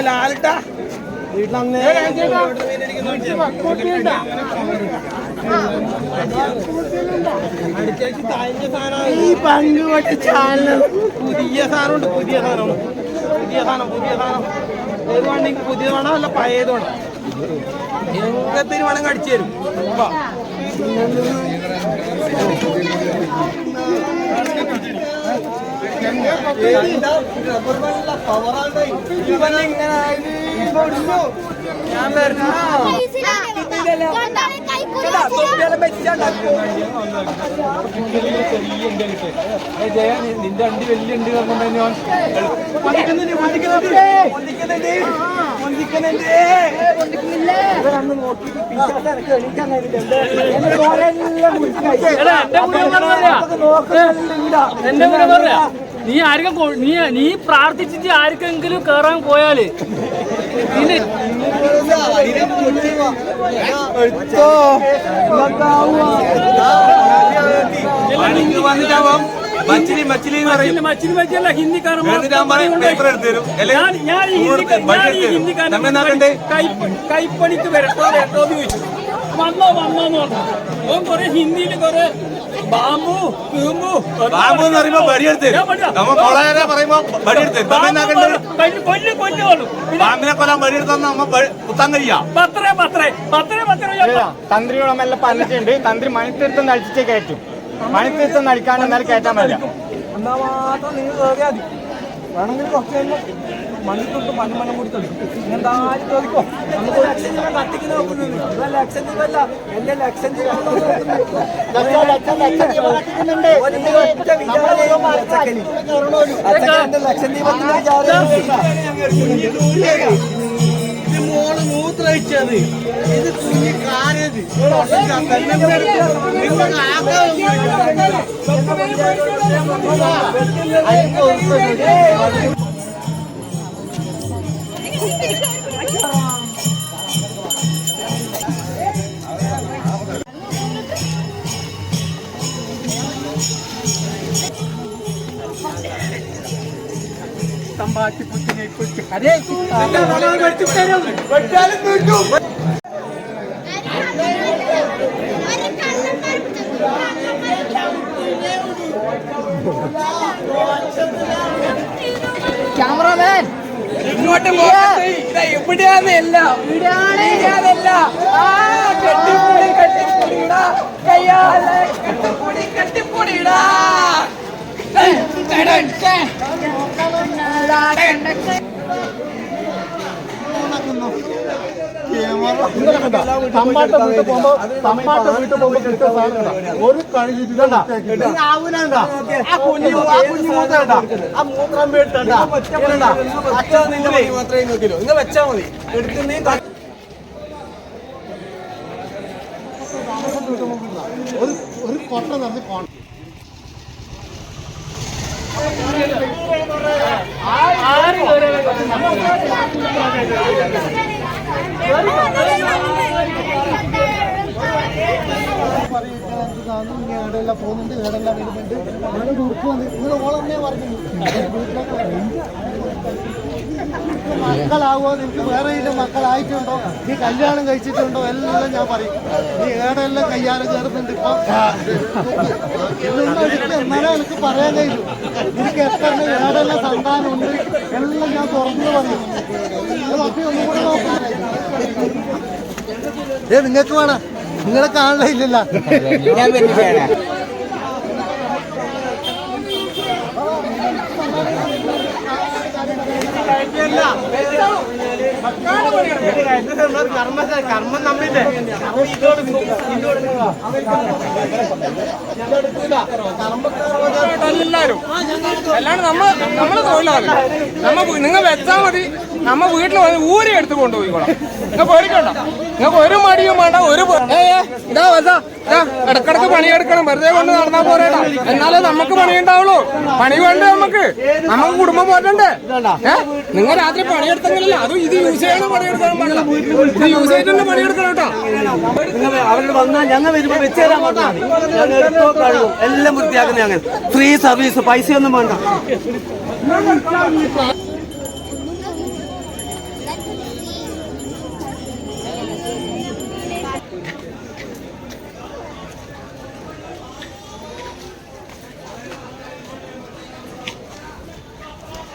ലാലിട്ടാ. ഈ പങ്കുവട്ട ചാനൽ. പുതിയ സാധനമുണ്ട് പുതിയ സാധനം. പുതിയ സാധനം പുതിയ സാധനം. ഏത് വേണമെങ്കിൽ പുതിയ വേണം അല്ല പഴയത് വേണം എങ്ങനത്തിന് വേണമെങ്കിൽ അടിച്ചു തരും? വരുന്നു നിന്റെ അണ്ടി വലിയ ഉണ്ട് നീ നോക്കി എന്ന് പറയും മച്ചിന് ആർക്കും നീ നീ പ്രാർത്ഥിച്ചിട്ട് ആർക്കെങ്കിലും കേറാൻ പോയാൽ ഈ നൂറ് ഹിന്ദിക്കാരൻ ഞാൻ. ഹിന്ദിക്കാരൻ കൈപ്പണിക്ക് വരട്ടോ വരട്ടോ എന്ന് ചോദിച്ചു. വന്നോ വന്നോ എന്ന് പറഞ്ഞു. ഓൻ കൊറേ ഹിന്ദിയിൽ കൊറേ ബാമ്പു കൂമ്പു ബാമ്പു എന്ന് പറയുമ്പോ. നമ്മ കൊളയാനെ പറയുമ്പോ എന്നാക്കണ്ടേ? കൊല്ലു കൊല്ലു കൊള്ളു. കൊല്ലാൻ ബടിയെടുത്താൽ നമ്മ കുത്താൻ കഴിയാ. പത്രേ പത്രേ പത്രേ പത്രേ ഞാൻ തന്ത്രിയോളം എല്ലാം പറഞ്ഞിട്ടുണ്ട്. തന്ത്രി മണിത്തീർത്ഥം നടിച്ചിട്ട് കയറ്റും. മണിത്തീർത്ഥം നടിക്കാണ്ട് എന്നാലും കയറ്റാൻ പറ്റില്ല എന്നാ മാത്രം നിങ്ങൾ കയറിയാൽ മതി. വേണമെങ്കിൽ കുറച്ച് കഴിയുമ്പോൾ മണിത്തൊട്ട് മണ്ണ് മണ്ണം കൂടി തെളിക്കും ഇങ്ങനത്തെ ആരും ചോദിക്കോ നമുക്ക് ഒരു ലക്ഷം രൂപ കത്തിക്ക് നോക്കുന്നത്. ഇത് ലക്ഷം രൂപ അല്ല എന്റെ ലക്ഷം രൂപ ലക്ഷം ഇത് മോൾ മൂത്രയിച്ചത് ഇത് കുഞ്ഞി കാരത് ക്യാമറമാൻ. ഇങ്ങോട്ട് എവിടെയാന്ന് എല്ലാം കെട്ടിപ്പൊടി കെട്ടിപ്പൊടിയിടാ കയ്യാലെ കെട്ടിപ്പൊടി കെട്ടിപ്പൊടിയിടാ സാധനം ഒരു ആ മാത്രമേ ഒരു ഒരു കൊട്ട നിറഞ്ഞ് പോണം 何だよ! മക്കളാവോ നിനക്ക് വേറെ ഇല്ല മക്കളായിട്ടുണ്ടോ നീ കല്യാണം കഴിച്ചിട്ടുണ്ടോ എല്ലാം ഞാൻ പറയും നീ ഏടെല്ലാം കയ്യാറ് കയറുന്നുണ്ട് ഇപ്പൊ എന്നാലും എനിക്ക് പറയാൻ കഴിയൂ നിനക്ക് എത്ര ഏടെല്ലാം സന്താനമുണ്ട് എല്ലാം ഞാൻ തുറന്നു പറയും ഏ നിങ്ങൾക്ക് വേണം. നിങ്ങളെ കാണില്ല കർമ്മം നമ്മില്ലേ ഇതോട് ഇതോട് എല്ലാരും. അല്ലാണ്ട് നമ്മൾ നമ്മൾ തൊഴിലാളി. നമ്മ നിങ്ങൾ വെച്ചാ മതി. നമ്മ വീട്ടിൽ വന്ന് ഊരി എടുത്ത് കൊണ്ടുപോയിക്കോളാം. നിങ്ങൾ പോരിക്കണ്ട നിങ്ങൾക്ക് ഒരു മടിയും വേണ്ട ഒരു ഇതാ വസാ ഇടക്കിടക്ക് പണിയെടുക്കണം. വെറുതെ കൊണ്ട് നടന്നാ പോരേടാ എന്നാലേ നമുക്ക് പണിയുണ്ടാവുള്ളൂ. പണി വേണ്ട നമുക്ക്? നമുക്ക് കുടുംബം പോറ്റണ്ടേ ഏ നിങ്ങൾ രാത്രി പണിയെടുത്തെങ്കിലല്ല അതും ഇത് യൂസ് ചെയ്യണം പണിയെടുക്കാൻ യൂസ് ചെയ്തിട്ട് പണിയെടുക്കണം കേട്ടോ. അവരോട് വന്നാൽ എല്ലാം വൃത്തിയാക്കുന്ന ഞങ്ങൾ. ഫ്രീ സർവീസ് പൈസയൊന്നും വേണ്ട.